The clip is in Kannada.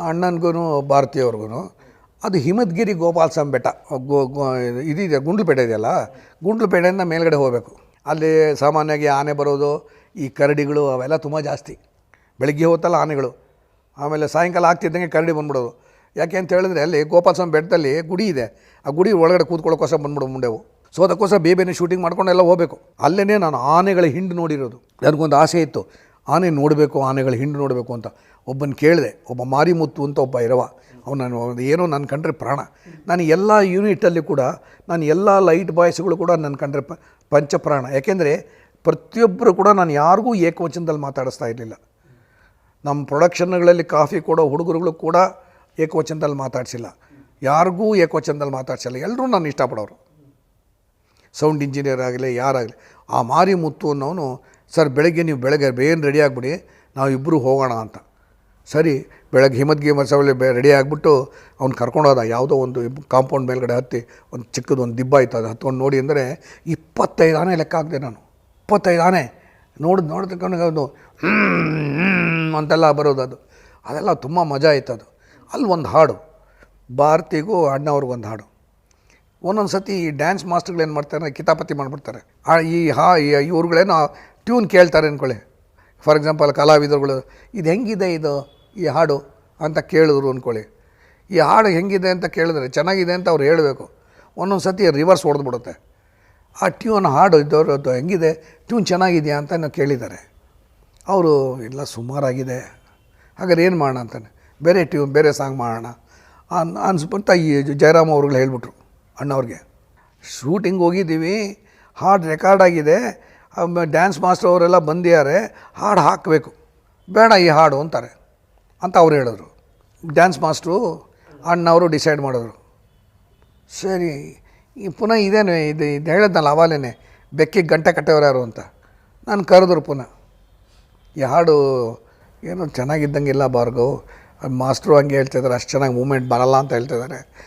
ಅಣ್ಣನಿಗೂ ಭಾರತೀಯವ್ರಿಗೂ ಅದು ಹಿಮದ್ಗಿರಿ ಗೋಪಾಲ ಸ್ವಾಮಿ ಬೆಟ್ಟ. ಗೋ ಗೋ ಇದಿದೆ ಗುಂಡ್ಲುಪೇಟೆ ಇದೆಯಲ್ಲ? ಗುಂಡ್ಲುಪೇಟೆಯಿಂದ ಮೇಲ್ಗಡೆ ಹೋಗಬೇಕು. ಅಲ್ಲಿ ಸಾಮಾನ್ಯವಾಗಿ ಆನೆ ಬರೋದು, ಈ ಕರಡಿಗಳು ಅವೆಲ್ಲ ತುಂಬ ಜಾಸ್ತಿ. ಬೆಳಗ್ಗೆ ಹೊತ್ತಲ್ಲ ಆನೆಗಳು. ಆಮೇಲೆ ಸಾಯಂಕಾಲ ಆಗ್ತಿದ್ದಂಗೆ ಕರಡಿ ಬಂದ್ಬಿಡೋದು. ಯಾಕೆ ಅಂತ ಹೇಳಿದ್ರೆ ಅಲ್ಲಿ ಗೋಪಾಲ ಸ್ವಾಮಿ ಬೆಟ್ಟದಲ್ಲಿ ಗುಡಿ ಇದೆ. ಆ ಗುಡಿ ಒಳಗಡೆ ಕೂತ್ಕೊಳ್ಳೋಕ್ಕೋಸ್ಕರ ಬಂದ್ಬಿಡೋ ಮುಂಡೆವು ಸೊ ಅದಕ್ಕೋಸ್ಕರ ಬೇಬೇನೆ ಶೂಟಿಂಗ್ ಮಾಡ್ಕೊಂಡೆಲ್ಲ ಹೋಗಬೇಕು. ಅಲ್ಲೇ ನಾನು ಆನೆಗಳ ಹಿಂಡು ನೋಡಿರೋದು. ನನಗೊಂದು ಆಸೆ ಇತ್ತು. ಆನೆ ನೋಡಬೇಕು, ಆನೆಗಳ ಹಿಂಡು ನೋಡಬೇಕು ಅಂತ ಒಬ್ಬನ ಕೇಳಿದೆ. ಒಬ್ಬ ಮಾರಿಮುತ್ತು ಅಂತ ಒಬ್ಬ ಇರವ. ಅವನು ನಾನು ಏನೋ ನನ್ನ ಕಂಡ್ರೆ ಪ್ರಾಣ. ನಾನು ಎಲ್ಲ ಯೂನಿಟಲ್ಲಿ ಕೂಡ, ನಾನು ಎಲ್ಲ ಲೈಟ್ ಬಾಯ್ಸ್ಗಳು ಕೂಡ ನನ್ನ ಕಂಡ್ರೆ ಪ, ಪಂಚಪ್ರಾಣ. ಯಾಕೆಂದರೆ ಪ್ರತಿಯೊಬ್ಬರು ಕೂಡ ನಾನು ಯಾರಿಗೂ ಏಕವಚನದಲ್ಲಿ ಮಾತಾಡಿಸ್ತಾ ಇರಲಿಲ್ಲ. ನಮ್ಮ ಪ್ರೊಡಕ್ಷನ್ಗಳಲ್ಲಿ ಕಾಫಿ ಕೊಡೋ ಹುಡುಗರುಗಳು ಕೂಡ ಏಕವಚನದಲ್ಲಿ ಮಾತಾಡಿಸಿಲ್ಲ. ಯಾರಿಗೂ ಏಕವಚನದಲ್ಲಿ ಮಾತಾಡಿಸಿಲ್ಲ. ಎಲ್ಲರೂ ನಾನು ಇಷ್ಟಪಡೋರು. ಸೌಂಡ್ ಇಂಜಿನಿಯರ್ ಆಗಲಿ, ಯಾರಾಗಲಿ. ಆ ಮಾರಿ ಮುತ್ತು ಅನ್ನೋನು ಸರ್, ಬೆಳಗ್ಗೆ ನೀವು ಬೆಳಗ್ಗೆ ಏನು ರೆಡಿ ಆಗಿಬಿಡಿ, ನಾವು ಇಬ್ಬರು ಹೋಗೋಣ ಅಂತ. ಸರಿ, ಬೆಳಗ್ಗೆ ಹಿಮದ್ಗಿ ಮಸವಲ್ಲಿ ಬೆ ರೆಡಿ ಆಗಿಬಿಟ್ಟು ಅವ್ನು ಕರ್ಕೊಂಡೋದ ಯಾವುದೋ ಒಂದು ಕಾಂಪೌಂಡ್ ಮೇಲ್ಗಡೆ ಹತ್ತಿ, ಒಂದು ಚಿಕ್ಕದು ಒಂದು ದಿಬ್ಬ ಆಯ್ತು ಅದು ಹತ್ಕೊಂಡು ನೋಡಿ ಅಂದರೆ ಇಪ್ಪತ್ತೈದು ಆನೆ ಲೆಕ್ಕ ಹಾಕಿದೆ ನಾನು. ಇಪ್ಪತ್ತೈದು ಆನೆ ನೋಡಿದ್ ನೋಡ್ತಕೊಂಡು ಅದು ಅಂತೆಲ್ಲ ಬರೋದು ಅದು. ಅದೆಲ್ಲ ತುಂಬ ಮಜಾ ಆಯ್ತು ಅದು. ಅಲ್ಲಿ ಒಂದು ಹಾಡು. ಭಾರತಿಗೂ ಅಣ್ಣವ್ರಿಗೊಂದು ಹಾಡು. ಒಂದೊಂದು ಸತಿ ಈ ಡ್ಯಾನ್ಸ್ ಮಾಸ್ಟರ್ಗಳು ಏನು ಮಾಡ್ತಾರೆ ಕಿತಾಪತಿ ಮಾಡಿಬಿಡ್ತಾರೆ. ಆ, ಈ ಹಾ, ಈ- ಇವ್ರುಗಳೇನೋ ಟ್ಯೂನ್ ಕೇಳ್ತಾರೆ ಅಂದ್ಕೊಳ್ಳಿ ಫಾರ್ ಎಕ್ಸಾಂಪಲ್ ಕಲಾವಿದರುಗಳು, ಇದು ಹೆಂಗಿದೆ ಇದು? ಈ ಹಾಡು? ಅಂತ ಕೇಳಿದ್ರು ಅಂದ್ಕೊಳ್ಳಿ ಈ ಹಾಡು ಹೆಂಗಿದೆ ಅಂತ ಕೇಳಿದ್ರೆ ಚೆನ್ನಾಗಿದೆ ಅಂತ ಅವ್ರು ಹೇಳಬೇಕು. ಒಂದೊಂದು ಸತಿ ರಿವರ್ಸ್ ಹೊಡೆದ್ಬಿಡುತ್ತೆ. ಆ ಟ್ಯೂನ್ ಹಾಡು ಇದ್ದವರು ಅದು ಹೆಂಗಿದೆ? ಟ್ಯೂನ್ ಚೆನ್ನಾಗಿದೆಯಾ ಅಂತ ನಾವು ಕೇಳಿದ್ದಾರೆ. ಅವರು, ಇಲ್ಲ, ಸುಮಾರಾಗಿದೆ. ಹಾಗಾದ್ರೆ ಏನು ಮಾಡೋಣ? ಅಂತಾನೆ. ಬೇರೆ ಟ್ಯೂನ್, ಬೇರೆ ಸಾಂಗ್ ಮಾಡೋಣ. ಅನ್ ಅನ್ಸ್ಬಂತ ಈ ಜಯರಾಮ್ ಅವ್ರುಗಳು ಹೇಳ್ಬಿಟ್ರು ಅಣ್ಣವ್ರಿಗೆ. ಶೂಟಿಂಗ್ ಹೋಗಿದ್ದೀವಿ. ಹಾಡು ರೆಕಾರ್ಡ್ ಆಗಿದೆ. ಡ್ಯಾನ್ಸ್ ಮಾಸ್ಟರ್ ಅವರೆಲ್ಲ ಬಂದಿದ್ದಾರೆ, ಹಾಡು ಹಾಕಬೇಕು. ಬೇಡ ಈ ಹಾಡು ಅಂತಾರೆ. ಅಂತ ಅವ್ರು ಹೇಳಿದ್ರು. ಡ್ಯಾನ್ಸ್ ಮಾಸ್ಟ್ರು ಅಣ್ಣವರು ಡಿಸೈಡ್ ಮಾಡಿದ್ರು. ಸರಿ, ಈ ಪುನಃ ಇದೇನು, ಇದು ಇದು ಹೇಳಿದ್ನಲ್ಲ ಅವಾಲೇನೆ ಬೆಕ್ಕಿಗೆ ಗಂಟೆ ಕಟ್ಟೆಯವ್ರು ಅಂತ. ನಾನು ಕರೆದ್ರು ಪುನಃ. ಈ ಹಾಡು ಏನೋ ಚೆನ್ನಾಗಿದ್ದಂಗೆ ಇಲ್ಲ ಭಾರ್ಗವ್. ಅದು ಮಾಸ್ಟ್ರು ಹಂಗೆ ಹೇಳ್ತಿದ್ದಾರೆ ಅಷ್ಟು ಚೆನ್ನಾಗಿ ಮೂಮೆಂಟ್ ಬರಲ್ಲ ಅಂತ ಹೇಳ್ತಿದ್ದಾರೆ